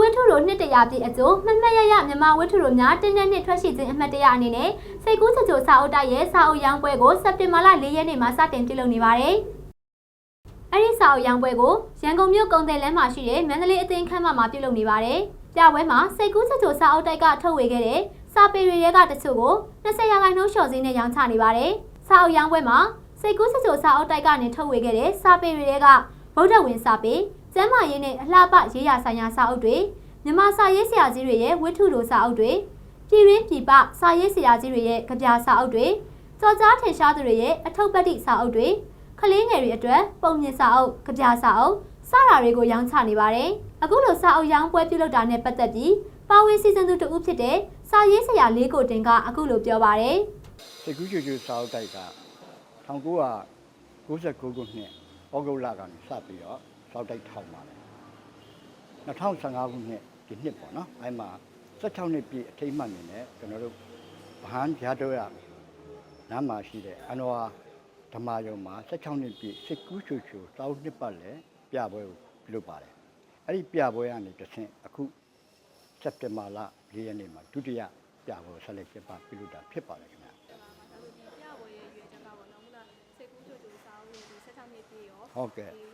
ဝတ္ထုတို့နှစ်တရာပြည့်အကျိုးမမတ်ရရမြန်မာဝတ္ထုတို့များတင်းတဲ့နှစ်ထွက်ရှိခြင်းအမှတ်တရအနေနဲ့စိတ်ကူးချချိုစာအုပ်တိုက်ရဲ့စာအုပ်ရောင်းပွဲကိုစက်တင်ဘာလ၄ရက်နေ့မှာစတင်ပြုလုပ်နေပါတယ်။အဲဒီစာအုပ်ရောင်းပွဲကိုရန်ကုန်မြို့ကုန်တယ်လမ်းမှာရှိတဲ့မန္တလေးအသင်းခန်းမမှာပြုလုပ်နေပါတယ်။ပြပွဲမှာစိတ်ကူးချချိုစာအုပ်တိုက်ကထုတ်ဝေခဲ့တဲ့စာပေတွေရဲကတချို့ကို20ရာခိုင်နှုန်းလျှော့ဈေးနဲ့ရောင်းချနေပါတယ်။စာအုပ်ရောင်းပွဲမှာစိတ်ကူးချချိုစာအုပ်တိုက်ကနေထုတ်ဝေခဲ့တဲ့စာပေတွေရဲကဗုဒ္ဓဝင်စာပေ ကျမ်းမာရေးနဲ့အလှပရေးရာဆိုင်ရာစာအုပ်တွေမြန်မာစာရေးဆရာကြီးတွေရဲ့ဝတ္ထုလိုစာအုပ်တွေပြည်ရင်းပြည်ပစာရေးဆရာကြီးတွေရဲ့ကြပြစာအုပ်တွေကြော်ကြားထင်ရှားသူတွေရဲ့အထုပ်ပတ်တိစာအုပ်တွေကလေးငယ်တွေအတွက်ပုံမြင်စာအုပ်ကြပြစာအုပ်စတာတွေကိုရောင်းချနေပါတယ်။အခုလိုစာအုပ်ရောင်းပွဲပြုလုပ်တာနဲ့ပတ်သက်ပြီးပါဝင်စီစဉ်သူတဦးဖြစ်တဲ့စာရေးဆရာလေးကိုတင်ကအခုလိုပြောပါတယ်စိတ်ကူးချွချွစာအုပ်တိုက်က1999ခုနှစ်ဩဂုတ်လကနေစပြီးတော့ စာအုပ်တိုက်ထောင်ပါတယ်2015ခုနှစ်ဒီနှစ်ပေါ့နော်အဲမှာ16နှစ်ပြည့်အထိမ်းအမှတ်အနေနဲ့ကျွန်တော်တို့ဗဟန်းပြားတော့ရနားမှာရှိတဲ့အန်ဝါဓမ္မယုံမှာ16နှစ်ပြည့်စိတ်ကူးချွချွစာအုပ်နှစ်ပတ်လည်းပြပွဲကိုပြုလုပ်ပါတယ်အဲ့ဒီပြပွဲကနေတစ်ဆင့်အခုစက်တင်ဘာလ၄ရက်နေ့မှာဒုတိယပြပွဲဆက်လက်ကျင်းပပြုလုပ်တာဖြစ်ပါတယ်ခင်ဗျာပြပွဲရဲ့ရွေးချက်ကပေါ့နော်ခုနစိတ်ကူးကြိုကြိုစာအုပ်ရဲ့ဒီ16နှစ်ပြည့်ရောဟုတ်ကဲ့ဒီဝတ္ထုတို့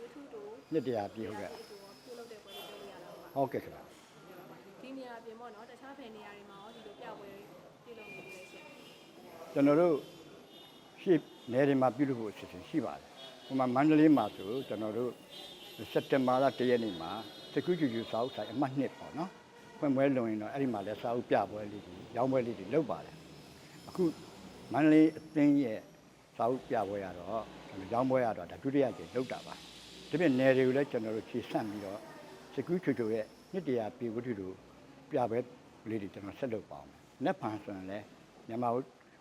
နှစ်တရားပြည့်ဟုတ်ကဲ့ဒီပြုလုပ်တဲ့ပွဲတွေပြောလို့ရတာပါဟုတ်ကဲ့ခင်ဗျာဒီနေရာပြင်ပေါ့နော်တခြားဖယ်နေရာတွေမှာရောဒီလိုပြပွဲပြုလုပ်နေလို့ရှင်ကျွန်တော်တို့ရှေ့နယ်တွေမှာပြုလုပ်ဖို့အစီအစဉ်ရှိပါတယ်။ဟိုမှာမန္တလေးမှာဆိုကျွန်တော်တို့စက်တင်ဘာလ၁ရက်နေ့မှာစကူကျူကျူစာအုပ်ဆိုင်အမှတ်1ပေါ့နော်။ဖွင့်ပွဲလုံရင်တော့အဲ့ဒီမှာလည်းစာအုပ်ပြပွဲလေးတွေရောင်းပွဲလေးတွေလုပ်ပါတယ်။အခုမန္တလေးအသင်းရဲ့စာအုပ်ပြပွဲရတော့ရောင်းပွဲရတော့ဒါဒုတိယကြိမ်လုပ်တာပါ။ ဒီပြင်နယ်တွေကိုလည်းကျွန်တော်တို့ခြေဆန့်ပြီးတော့စကူကျူကျူရဲ့နှစ်တရာပြေဝတ္ထုတို့ပြပွဲလေးတွေကျွန်တော်ဆက်လုပ်ပါအောင်။လက်ဖန်ဆိုရင်လည်းမြန်မာ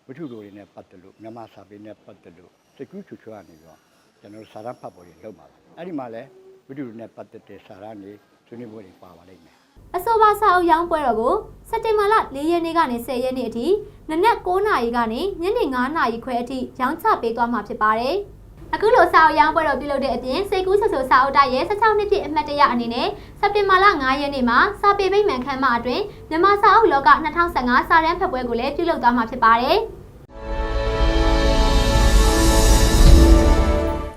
ဝတ္ထုတို့တွေနဲ့ပတ်သက်လို့မြန်မာစာပေနဲ့ပတ်သက်လို့စကူချူချူကနေပြီးတော့ကျွန်တော်တို့စာရန်ဖတ်ပေါ်တွေလုပ်ပါလားအဲ့ဒီမှာလည်းဝတ္ထုတွေနဲ့ပတ်သက်တဲ့စာရန်တွေဆွေးနွေးပွဲတွေပါပါလိမ့်မယ်။အဆိုပါစာအုပ်ရောင်းပွဲတော်ကိုစက်တင်ဘာလ၄ရက်နေ့ကနေ10ရက်နေ့အထိနနက်9:00နာရီကနေညနေ9:00နာရီခွဲအထိရောင်းချပေးသွားမှာဖြစ်ပါတယ်။ အခုလိုစာအုပ်ရောင်းပွဲတော်ပြုလုပ်တဲ့အပြင်စိတ်ကူးဆဆူစာအုပ်တိုက်ရဲ့16နှစ်ပြည့်အမှတ်တရအနေနဲ့စက်တင်ဘာလ9ရက်နေ့မှာစာပေပိတ်မှန်ခန်းမအတွင်မြန်မာစာအုပ်လောက2015စာရန်ဖတ်ပွဲကိုလည်းပြုလုပ်သွားမှာဖြစ်ပါတယ်။